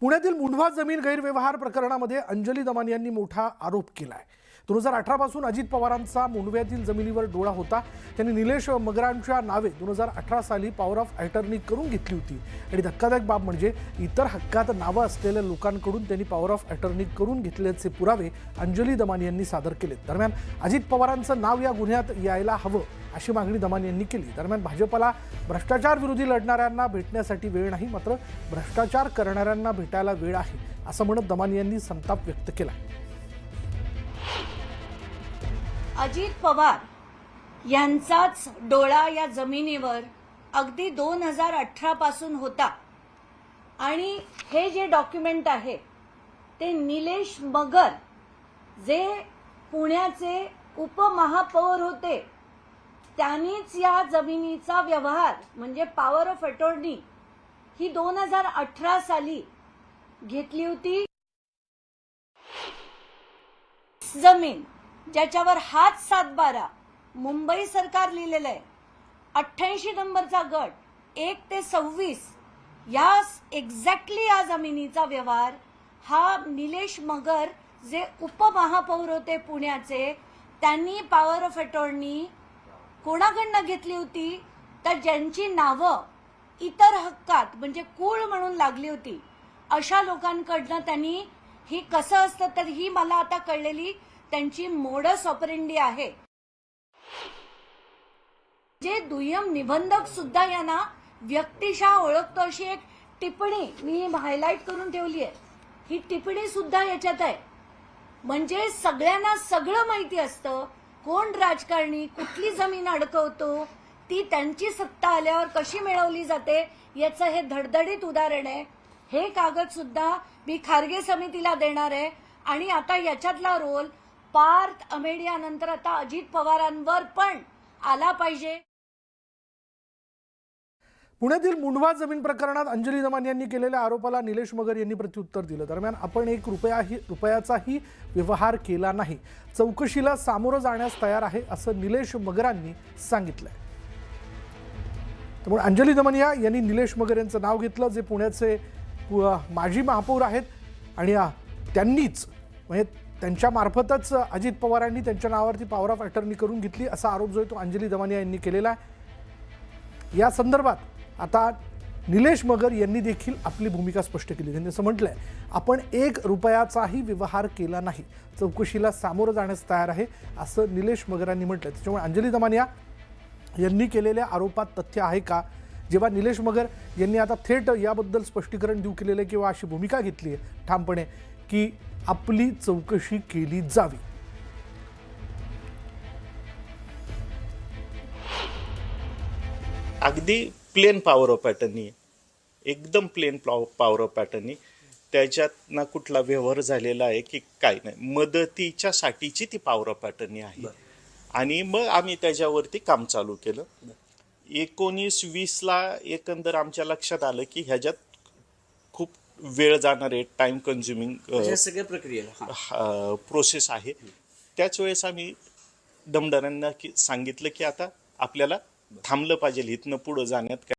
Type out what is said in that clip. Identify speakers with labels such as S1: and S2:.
S1: पुण्यातील मुंढवा जमीन गैरव्यवहार प्रकरणामध्ये अंजली दमान यांनी मोठा आरोप केला आहे दोन हजार अठरापासून अजित पवारांचा मुंडव्यातील जमिनीवर डोळा होता. त्यांनी निलेश मगरांच्या नावे दोन हजार अठरा साली पॉवर ऑफ अटर्नी करून घेतली होती. आणि धक्कादायक बाब म्हणजे इतर हक्कात नावं असलेल्या लोकांकडून त्यांनी पॉवर ऑफ अटर्नी करून घेतल्याचे पुरावे अंजली दमानी यांनी सादर केलेत. दरम्यान अजित पवारांचं नाव या गुन्ह्यात यायला हवं अशी मागणी दमानी यांनी केली. दरम्यान भाजपला भ्रष्टाचार विरोधी लढणाऱ्यांना भेटण्यासाठी वेळ नाही मात्र भ्रष्टाचार करणाऱ्यांना भेटायला वेळ आहे असं म्हणत दमानी यांनी संताप व्यक्त केला.
S2: अजित पवार यांचाच डोळा या जमिनीवर अगदी दोन हजार अठरा पासून होता. आणि हे जे डॉक्युमेंट आहे ते निलेश मगर जे पुण्याचे उपमहापौर होते त्यांनीच या जमिनीचा व्यवहार म्हणजे पॉवर ऑफ अटॉर्नी ही दोन हजार अठरा साली घेतली होती. जमीन. ज्याच्यावर हाच सातबारा मुंबई सरकार लिहिलेलं आहे. अठ्ठ्याऐंशी नंबरचा गट एक ते सव्वीस या एक्झॅक्टली या जमिनीचा व्यवहार. हा निलेश मगर जे उपमहापौर होते पुण्याचे त्यांनी पॉवर ऑफ अटॉर्नी कोणाकडनं घेतली होती? तर ज्यांची नावं इतर हक्कात म्हणजे कूळ म्हणून लागली होती अशा लोकांकडनं त्यांनी ही कसं असतं तर ही मला आता कळलेली त्यांची मोडस ऑपरेंडी आहे. जे दुय्यम निबंधक सुद्धा यांना व्यक्तिशः ओळखतो अशी एक टिप्पणी मी हायलाईट करून ठेवली आहे. ही टिप्पणी सुद्धा याच्यात आहे. म्हणजे सगळ्यांना सगळं माहिती असतं कोण राजकारणी कुठली जमीन अडकवतो ती त्यांची सत्ता आल्यावर कशी मिळवली जाते याचं हे धडधडीत उदाहरण आहे. हे कागद सुद्धा मी खारगे समितीला देणार आहे. आणि आता याच्यातला रोल पार्थ अमेडियानंतर आता अजित पवारांवर पण आला पाहिजे.
S1: पुण्यातील मुंढवा जमीन प्रकरणात अंजली दमान यांनी केलेल्या आरोपाला निलेश मगर यांनी प्रत्युत्तर दिलं. दरम्यान आपण एक रुपयाही रुपयाचाही व्यवहार केला नाही. चौकशीला सामोरं जाण्यास तयार आहे असं निलेश मगरांनी सांगितलंय. त्यामुळे अंजली दमनिया यांनी निलेश मगर यांचं नाव घेतलं जे पुण्याचे माजी महापौर आहेत. आणि त्यांनीच म्हणजे त्यांच्यामार्फतच अजित पवारांनी त्यांच्या नावावरती पॉवर ऑफ अटर्नी करून घेतली असा आरोप जो आहे तो अंजली दमानिया यांनी केलेला आहे. या संदर्भात आता निलेश मगर यांनी देखील आपली भूमिका स्पष्ट केली. त्यांनी असं म्हटलं आहे आपण एक रुपयाचाही व्यवहार केला नाही. चौकशीला सामोरं जाण्यास तयार आहे असं निलेश मगरांनी म्हटलं त्याच्यामुळे अंजली दमानिया यांनी केलेल्या आरोपात तथ्य आहे का? जेव्हा निलेश मगर यांनी आता थेट याबद्दल स्पष्टीकरण देऊ केलेलं आहे किंवा अशी भूमिका घेतली आहे ठामपणे की आपली चौकशी केली जावी.
S3: अगदी प्लेन पॉवर ऑफ पॅटर्नी एकदम प्लेन पॉवर ऑफ पॅटर्नी त्याच्यात ना कुठला व्यवहार झालेला आहे की काय नाही मदतीच्या साठीची ती पॉवर ऑफ पॅटर्नी आहे. आणि मग आम्ही त्याच्यावरती काम चालू केलं. एकोणीस वीसला एकंदर आमच्या लक्षात आलं की ह्याच्यात वेळ जाणार आहे टाइम कन्झ्युमिंग
S4: सगळ्या प्रक्रियेला.
S3: प्रोसेस आहे त्याच वेळेस आम्ही दमदारांना की सांगितलं की आता आपल्याला थांबलं पाहिजे इथनं पुढं जाण्यात काय